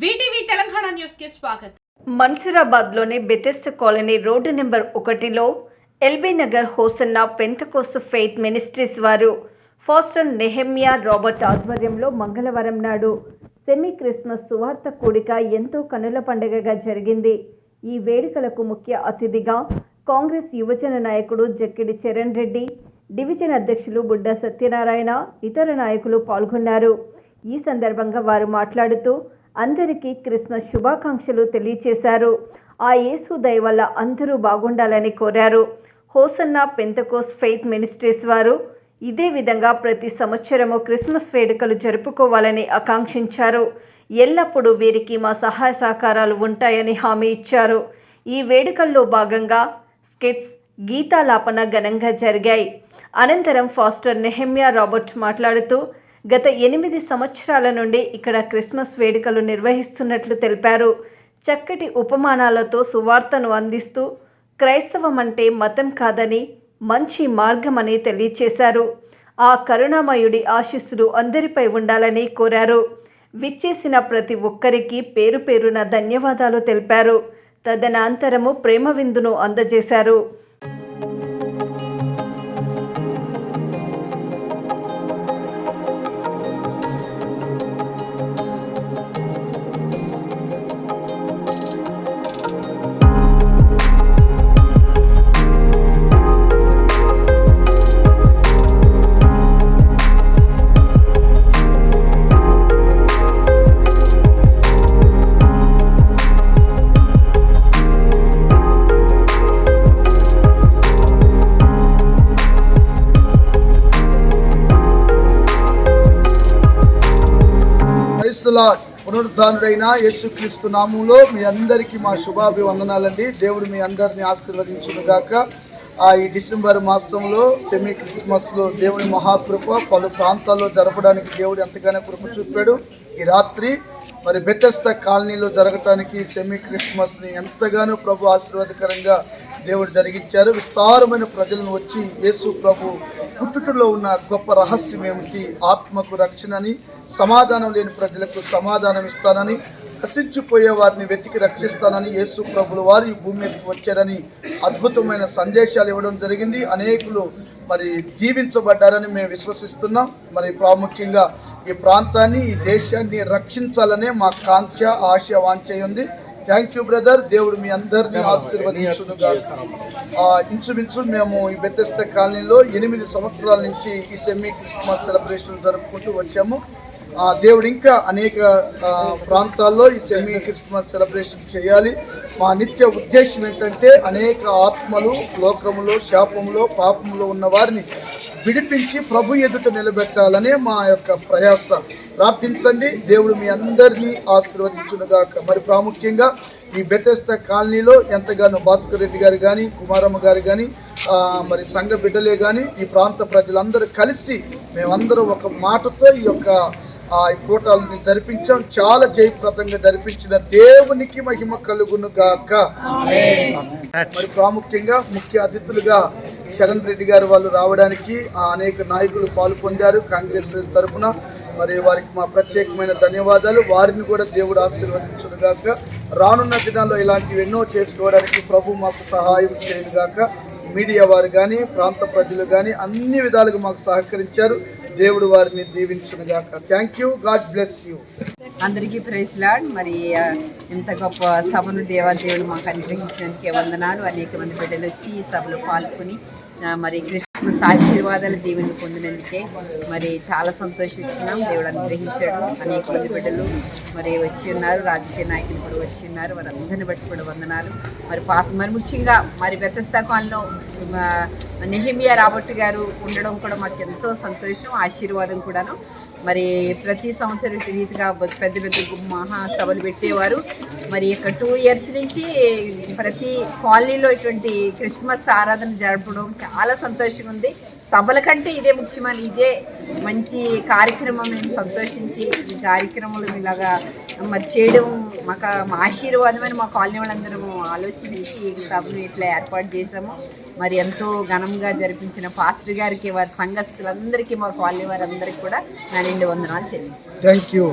VTV Telangana న్యూస్కి స్వాగతం. మన్సూరాబాద్లోని బెతెస్త కాలనీ రోడ్డు నెంబర్ ఒకటిలో LB Nagar Hosanna Pentecostal Faith Ministries వారు ఫాస్టర్ నెహెమియా రాబర్ట్ ఆధ్వర్యంలో మంగళవారం నాడు సెమీ క్రిస్మస్ సువార్త కూడిక ఎంతో కనుల పండుగగా జరిగింది. ఈ వేడుకలకు ముఖ్య అతిథిగా కాంగ్రెస్ యువజన నాయకుడు జక్కిడి చరణ్ రెడ్డి డివిజన్ అధ్యక్షులు బుడ్డా సత్యనారాయణ ఇతర నాయకులు పాల్గొన్నారు. ఈ సందర్భంగా వారు మాట్లాడుతూ అందరికీ క్రిస్మస్ శుభాకాంక్షలు తెలియచేశారు. ఆ యేసు దయ వల్ల అందరూ బాగుండాలని కోరారు. హోసన్న పెంతకోస్ ఫెయిత్ మినిస్ట్రీస్ వారు ఇదే విధంగా ప్రతి సంవత్సరము క్రిస్మస్ వేడుకలు జరుపుకోవాలని ఆకాంక్షించారు. ఎల్లప్పుడూ వీరికి మా సహాయ సహకారాలు ఉంటాయని హామీ ఇచ్చారు. ఈ వేడుకల్లో భాగంగా స్కెట్స్ గీతాలాపన ఘనంగా జరిగాయి. అనంతరం ఫాస్టర్ నెహమ్యా రాబర్ట్ మాట్లాడుతూ గత ఎనిమిది సంవత్సరాల నుండి ఇక్కడ క్రిస్మస్ వేడుకలు నిర్వహిస్తున్నట్లు తెలిపారు. చక్కటి ఉపమానాలతో సువార్తను అందిస్తూ క్రైస్తవం అంటే మతం కాదని మంచి మార్గమని తెలియచేశారు. ఆ కరుణామయుడి ఆశీస్సులు అందరిపై ఉండాలని కోరారు. విచ్చేసిన ప్రతి ఒక్కరికి పేరు పేరున ధన్యవాదాలు తెలిపారు. తదనంతరము ప్రేమ విందును అందజేశారు. క్రైస్తులాడ్ పునరుద్ధానుడైన యేసుక్రీస్తు నామంలో మీ అందరికీ మా శుభాభివందనాలండి. దేవుడు మీ అందరిని ఆశీర్వదించునుగాక. ఆ ఈ డిసెంబర్ మాసంలో సెమీ క్రిస్మస్లో దేవుని మహాకృప పలు ప్రాంతాల్లో జరపడానికి దేవుడు ఎంతగానో కృప చూపాడు. ఈ రాత్రి మరి బెతస్త కాలనీలో జరగటానికి సెమీ క్రిస్మస్ని ఎంతగానో ప్రభు ఆశీర్వాదకరంగా దేవుడు జరిగించారు. విస్తారమైన ప్రజలను వచ్చి యేసు ప్రభు పుట్టుటలో ఉన్న గొప్ప రహస్యం ఏమిటి? ఆత్మకు రక్షణని సమాధానం లేని ప్రజలకు సమాధానం ఇస్తానని నశించిపోయే వారిని వెతికి రక్షిస్తానని యేసు ప్రభులు వారు ఈ భూమి మీదకి వచ్చారని అద్భుతమైన సందేశాలు ఇవ్వడం జరిగింది. అనేకులు మరి దీవించబడ్డారని మేము విశ్వసిస్తున్నాం. మరి ప్రాముఖ్యంగా ఈ ప్రాంతాన్ని ఈ దేశాన్ని రక్షించాలనే మా కాంక్ష ఆశ వాంఛ ఉంది. థ్యాంక్ యూ బ్రదర్ దేవుడు మీ అందరినీ ఆశీర్వదించునుగా ఇంచుమించు మేము ఈ బెత్తెస్త కాలనీలో ఎనిమిది సంవత్సరాల నుంచి ఈ సెమీ క్రిస్మస్ సెలబ్రేషన్ జరుపుకుంటూ వచ్చాము. ఆ, దేవుడు ఇంకా అనేక ప్రాంతాల్లో ఈ సెమీ క్రిస్మస్ సెలబ్రేషన్ చేయాలి. మా నిత్య ఉద్దేశం ఏంటంటే అనేక ఆత్మలు లోకములో శాపములో పాపములో ఉన్న వారిని విడిపించి ప్రభు ఎదుట నిలబెట్టాలనే మా యొక్క ప్రయాస. ప్రార్థించండి. దేవుడు మీ అందరినీ ఆశీర్వదించునుగాక. మరి ప్రాముఖ్యంగా ఈ బెతెస్త కాలనీలో ఎంతగానో భాస్కర్ రెడ్డి గారు కానీ కుమారమ్మ గారు కానీ మరి సంఘ బిడ్డలే కానీ ఈ ప్రాంత ప్రజలందరూ కలిసి మేమందరం ఒక మాటతో ఈ యొక్క ఆ కూటాలని జరిపించాం. చాలా జయప్రదంగా జరిపించిన దేవునికి మహిమ కలుగును గాక మరి ప్రాముఖ్యంగా ముఖ్య అతిథులుగా శరణ్ రెడ్డి గారు వాళ్ళు రావడానికి ఆ అనేక నాయకులు పాలు పొందారు కాంగ్రెస్ తరఫున. మరి వారికి మా ప్రత్యేకమైన ధన్యవాదాలు. వారిని కూడా దేవుడు ఆశీర్వదించునుగాక రానున్న దినాల్లో ఇలాంటివి ఎన్నో చేసుకోవడానికి ప్రభు మాకు సహాయం చేయనుగాక మీడియా వారు కానీ ప్రాంత ప్రజలు కానీ అన్ని విధాలుగా మాకు సహకరించారు. దేవుడు వారిని దీవించునుగాక thank you God bless you అందరికీ ప్రైజ్ లాడ్. మరి ఇంత గొప్ప సభను దేవాదేవుడు మాకు అనుగ్రహించడానికి వందనాలు. అనేక మంది బిడ్డలు వచ్చి ఈ సభలో పాల్గొని మరి క్రిస్మస్ ఆశీర్వాదాలు దేవుని పొందినందుకే మరి చాలా సంతోషిస్తున్నాం. దేవుడు అనుగ్రహించాడు. అనేక మంది బిడ్డలు మరి వచ్చి ఉన్నారు. రాజకీయ నాయకులు కూడా వచ్చి ఉన్నారు. వారందరిని బట్టి కూడా వందనాలు. మరి పాస్ మరి ముఖ్యంగా మరి బెత్తస్తా కాలంలో నెహిమియా రాబర్ట్ గారు ఉండడం కూడా మాకు ఎంతో సంతోషం ఆశీర్వాదం కూడాను. మరి ప్రతి సంవత్సరం ఇటు రీతిగా పెద్ద పెద్ద మహాసభలు పెట్టేవారు. మరి ఇక టూ ఇయర్స్ నుంచి ప్రతి కాలనీలో ఇటువంటి క్రిస్మస్ ఆరాధన జరపడం చాలా సంతోషంగా ఉంది. సభల కంటే ఇదే ముఖ్యమైన ఇదే మంచి కార్యక్రమం. మేము సంతోషించి ఈ కార్యక్రమాలు ఇలాగా మరి చేయడం మాకు మా ఆశీర్వాదం అని మా కాలనీ వాళ్ళందరము ఆలోచించి ఈ సభను ఇట్లా ఏర్పాటు చేశాము. మరి ఎంతో ఘనంగా జరిపించిన పాస్టర్ గారికి వారి సంఘస్థులందరికీ మా కాలనీ వారందరికీ కూడా నా నిండు వందనాలు చెల్లించాను థ్యాంక్ యూ